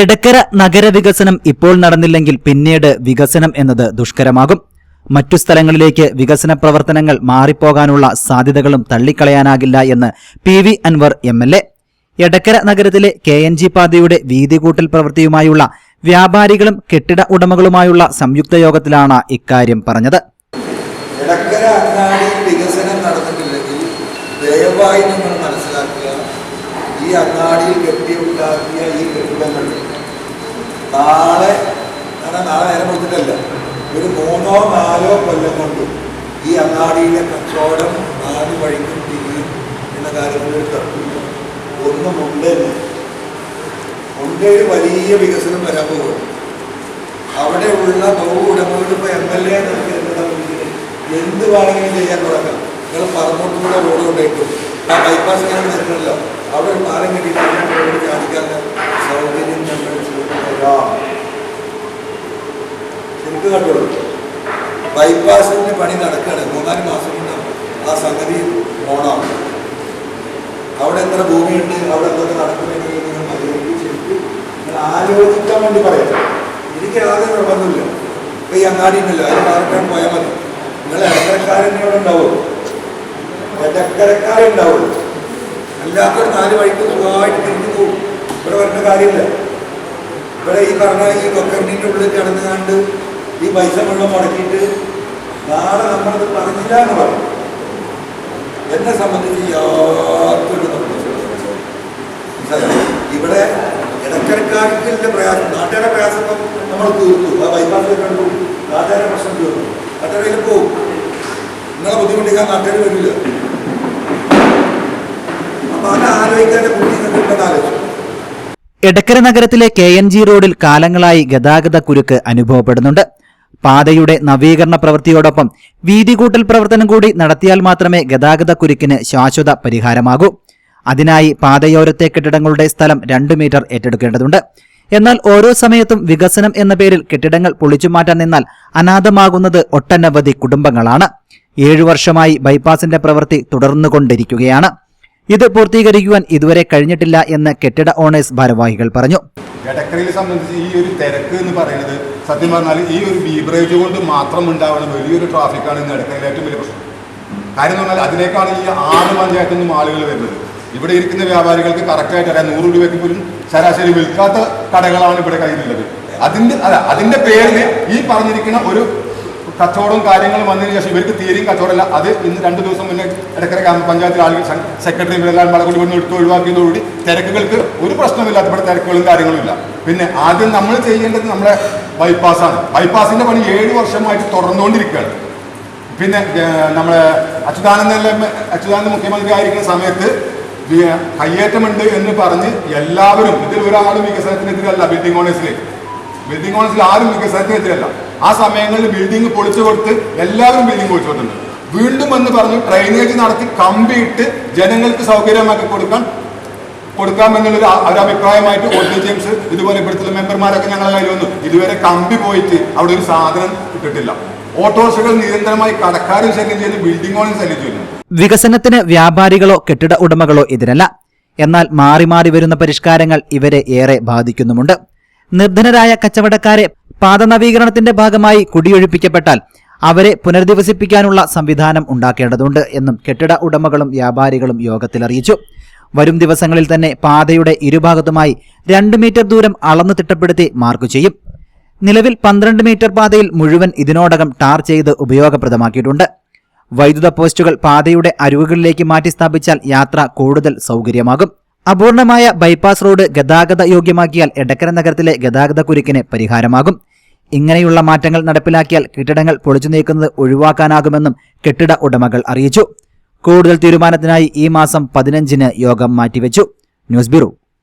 എടക്കര നഗരവികസനം ഇപ്പോൾ നടന്നില്ലെങ്കിൽ പിന്നീട് വികസനം എന്നത് ദുഷ്കരമാകും. മറ്റു സ്ഥലങ്ങളിലേക്ക് വികസന പ്രവർത്തനങ്ങൾ മാറിപ്പോകാനുള്ള സാധ്യതകളും തള്ളിക്കളയാനാകില്ല എന്ന് P V Anwar M L A. Edakkara നഗരത്തിലെ കെ എൻ ജി പാതയുടെ വീതികൂട്ടൽ പ്രവൃത്തിയുമായുള്ള വ്യാപാരികളും കെട്ടിട ഉടമകളുമായുള്ള സംയുക്ത യോഗത്തിലാണ് ഇക്കാര്യം പറഞ്ഞത്. ദയവായി ഈ അങ്ങാടിയിൽ കെട്ടിയുണ്ടാക്കിയ ഈ കെട്ടിടങ്ങൾ നാളെ അങ്ങനെ നാളെ നേരം കൊടുത്തിട്ടല്ല ഒരു മൂന്നോ നാലോ കൊല്ലം കൊണ്ട് ഈ അങ്ങാടിയിലെ കച്ചവടം നാല് വഴിക്കും തിരിയും എന്ന കാര്യത്തിൽ ഒരു തർക്കമില്ല. ഒന്നും മുണ്ടേന്ന് മുണ്ടയിൽ വലിയ വികസനം വരാൻ പോകും അവിടെയുള്ള ബഹു ഉടമകൾ ഇപ്പോൾ എം എൽ എ എന്ത് വേണമെങ്കിലും ചെയ്യാൻ തുടങ്ങാം. നിങ്ങൾ പറഞ്ഞോട്ടുള്ള റോഡ് കൊണ്ടേക്കും ആ ബൈപ്പാസ് ഇങ്ങനെ നിൽക്കണല്ലോ അവിടെ ഒരു പാലം കെട്ടിയിട്ട് ചാടിക്കാൻ സൗകര്യം ഞങ്ങൾ ചെയ്തു ശരിക്കും കണ്ടോളൂ. ബൈപ്പാസിന്റെ പണി നടക്കുകയാണ് മൂന്നാൽ മാസം കൊണ്ട് ആ സംഗതി ഓണാവും അവിടെ എത്ര ഭൂമിയുണ്ട്? അവിടെ എന്തൊക്കെ നടക്കുന്നുണ്ട്? നിങ്ങൾ മതിയെങ്കിൽ ശരിക്കും ആലോചിക്കാൻ വേണ്ടി പറയാം. എനിക്ക് യാതൊരു കുഴപ്പമൊന്നുമില്ല ഇപ്പൊ ഈ അങ്ങാടി ഉണ്ടല്ലോ അതിന് മാറിക്കാൻ പോയാൽ മതി. നിങ്ങൾ ഇടക്കരക്കാരനെ അവിടെ ഉണ്ടാവും? ഇടക്കരക്കാരുണ്ടാവുള്ളൂ അല്ലാത്തൊരു നാല് വഴിക്ക് സുഖമായിട്ട് തിരിഞ്ഞു പോകും ഇവിടെ വരുന്ന കാര്യമില്ല. ഇവിടെ ഈ പറഞ്ഞ ഈ കൊക്കറിന്റെ ഉള്ളിൽ കിടന്നു കണ്ട് ഈ പൈസ മുഴുവൻ മുടക്കിയിട്ട് നാളെ നമ്മളത് പറഞ്ഞില്ല എന്ന് പറയും എന്നെ സംബന്ധിച്ച് യാതൊരു ഇവിടെ ഇടക്കരക്കാർക്കില്ല പ്രയാസം. നാട്ടുകാരുടെ പ്രയാസം നമ്മൾ തീർത്തു. ആ ബൈപ്പാസിലേക്ക് കണ്ടു നാട്ടുകാരുടെ പ്രശ്നം തീർന്നു. നാട്ടുകാരിൽ പോവും. നിങ്ങളെ ബുദ്ധിമുട്ടിക്കാൻ നാട്ടുകാർ വരില്ല. അപ്പൊ അത് ആലോചിക്കാതെ ബുദ്ധി നിങ്ങൾക്ക് ആലോചിച്ചു. എടക്കര നഗരത്തിലെ കെ എൻ ജി റോഡിൽ കാലങ്ങളായി ഗതാഗത കുരുക്ക് അനുഭവപ്പെടുന്നുണ്ട്. പാതയുടെ നവീകരണ പ്രവൃത്തിയോടൊപ്പം വീതികൂട്ടൽ പ്രവർത്തനം കൂടി നടത്തിയാൽ മാത്രമേ ഗതാഗത കുരുക്കിന് ശാശ്വത പരിഹാരമാകൂ. അതിനായി പാതയോരത്തെ കെട്ടിടങ്ങളുടെ സ്ഥലം രണ്ട് മീറ്റർ ഏറ്റെടുക്കേണ്ടതുണ്ട്. എന്നാൽ ഓരോ സമയത്തും വികസനം എന്ന പേരിൽ കെട്ടിടങ്ങൾ പൊളിച്ചുമാറ്റാൻ നിന്നാൽ അനാഥമാകുന്നത് ഒട്ടനവധി കുടുംബങ്ങളാണ്. ഏഴു വർഷമായി ബൈപ്പാസിന്റെ പ്രവൃത്തി തുടർന്നുകൊണ്ടിരിക്കുകയാണ്. ഇത് പൂർത്തീകരിക്കുവാൻ ഇതുവരെ കഴിഞ്ഞിട്ടില്ല എന്ന് കെട്ടിട ഓണേഴ്സ് ഭാരവാഹികൾ പറഞ്ഞു. എടക്കരയെ സംബന്ധിച്ച് ഈ ഒരു തിരക്ക് എന്ന് പറയുന്നത് സത്യം പറഞ്ഞാൽ ഈ ഒരു ബീവറേജ് കൊണ്ട് മാത്രം ഉണ്ടാവുന്ന വലിയൊരു ട്രാഫിക്കാണ് ഇന്ന് എടക്കരയിലെ ഏറ്റവും വലിയ പ്രശ്നം. കാര്യം എന്ന് പറഞ്ഞാൽ അതിനേക്കാണ് ഈ ആറ് പഞ്ചായത്തിൽ നിന്നും ആളുകൾ വരുന്നത്. ഇവിടെ ഇരിക്കുന്ന വ്യാപാരികൾക്ക് കറക്റ്റായിട്ട് അറിയാം. നൂറ് രൂപയ്ക്ക് പോലും ശരാശരി വിൽക്കാത്ത കടകളാണ് ഇവിടെ കയ്യിലുള്ളത്. അതിന്റെ അല്ല അതിന്റെ പേരിൽ ഈ പറഞ്ഞിരിക്കുന്ന ഒരു കച്ചവടവും കാര്യങ്ങളും വന്നതിന് ശേഷം ഇവർക്ക് തീരെയും കച്ചവടമല്ല. അത് ഇന്ന് രണ്ട് ദിവസം മുന്നേ ഇടക്കര ഗ്രാമപഞ്ചായത്തിൽ ആളുകൾ സെക്രട്ടറി ഇവരെല്ലാം മലകുടി വന്ന് എടുത്ത് ഒഴിവാക്കിയതോടുകൂടി തിരക്കുകൾക്ക് ഒരു പ്രശ്നമില്ലാത്ത ഇവിടെ തിരക്കുകളും കാര്യങ്ങളും ഇല്ല പിന്നെ ആദ്യം നമ്മൾ ചെയ്യേണ്ടത് നമ്മുടെ ബൈപ്പാസാണ് ബൈപ്പാസിന്റെ പണി ഏഴ് വർഷമായിട്ട് തുടർന്നുകൊണ്ടിരിക്കുകയാണ്. പിന്നെ നമ്മളെ അച്യുതാനന്ദ അച്യുതാനന്ദ മുഖ്യമന്ത്രി ആയിരിക്കുന്ന സമയത്ത് കയ്യേറ്റമുണ്ട് എന്ന് പറഞ്ഞ് എല്ലാവരും ഇതിൽ ഒരാളും വികസനത്തിനെതിരല്ല ബിൽഡിംഗ് ഓണേഴ്സിൽ ബിൽഡിംഗ് ഓണേഴ്സിൽ ആരും വികസനത്തിനെതിരല്ല. ആ സമയങ്ങളിൽ ബിൽഡിംഗ് പൊളിച്ചു കൊടുത്ത് എല്ലാവരും ബിൽഡിംഗ് പൊളിച്ചു കൊടുത്തിട്ടുണ്ട്. വീണ്ടും എന്ന് പറഞ്ഞു ഡ്രൈനേജ് നടത്തി കമ്പിയിട്ട് ജനങ്ങൾക്ക് സൗകര്യമാക്കി കൊടുക്കാൻ കൊടുക്കാമെന്നുള്ളൊരു ഒരു അഭിപ്രായമായിട്ട് ഒ ഡി ജെയിംസ് ഇതുപോലെ ഇവിടുത്തെ മെമ്പർമാരൊക്കെ ഞങ്ങളെ കയ്യിൽ വന്നു. ഇതുവരെ കമ്പി പോയിട്ട് അവിടെ ഒരു സാധനം കിട്ടിട്ടില്ല. ഓട്ടോറിക്ഷകൾ നിരന്തരമായി കടക്കാരും ശല്യം ബിൽഡിംഗ് ഓണും ശല്യം ചെയ്യുന്നു. വികസനത്തിന് വ്യാപാരികളോ കെട്ടിട ഉടമകളോ എതിരല്ല. എന്നാൽ മാറി മാറി വരുന്ന പരിഷ്കാരങ്ങൾ ഇവരെ ഏറെ ബാധിക്കുന്നുമുണ്ട്. നിർധനരായ കച്ചവടക്കാരെ പാത നവീകരണത്തിന്റെ ഭാഗമായി കുടിയൊഴിപ്പിക്കപ്പെട്ടാൽ അവരെ പുനരധിവസിപ്പിക്കാനുള്ള സംവിധാനം ഉണ്ടാക്കേണ്ടതുണ്ട് എന്നും കെട്ടിട ഉടമകളും വ്യാപാരികളും യോഗത്തിൽ അറിയിച്ചു. വരും ദിവസങ്ങളിൽ തന്നെ പാതയുടെ ഇരുഭാഗത്തുമായി രണ്ട് മീറ്റർ ദൂരം അളന്നു തിട്ടപ്പെടുത്തി മാർക്ക് ചെയ്യും. നിലവിൽ പന്ത്രണ്ട് മീറ്റർ പാതയിൽ മുഴുവൻ ഇതിനോടകം ടാർ ചെയ്ത് ഉപയോഗപ്രദമാക്കിയിട്ടുണ്ട്. വൈദ്യുത പോസ്റ്റുകൾ പാതയുടെ അരുവുകളിലേക്ക് മാറ്റി സ്ഥാപിച്ചാൽ യാത്ര കൂടുതൽ സൗകര്യമാകും. അപൂർണമായ ബൈപ്പാസ് റോഡ് ഗതാഗത യോഗ്യമാക്കിയാൽ എടക്കര നഗരത്തിലെ ഗതാഗത കുരുക്കിന് പരിഹാരമാകും. ഇങ്ങനെയുള്ള മാറ്റങ്ങൾ നടപ്പിലാക്കിയാൽ കെട്ടിടങ്ങൾ പൊളിച്ചു നീക്കുന്നത് ഒഴിവാക്കാനാകുമെന്നും കെട്ടിട ഉടമകൾ അറിയിച്ചു. കൂടുതൽ തീരുമാനത്തിനായി ഈ മാസം പതിനഞ്ചിന് യോഗം മാറ്റിവെച്ചു. News bureau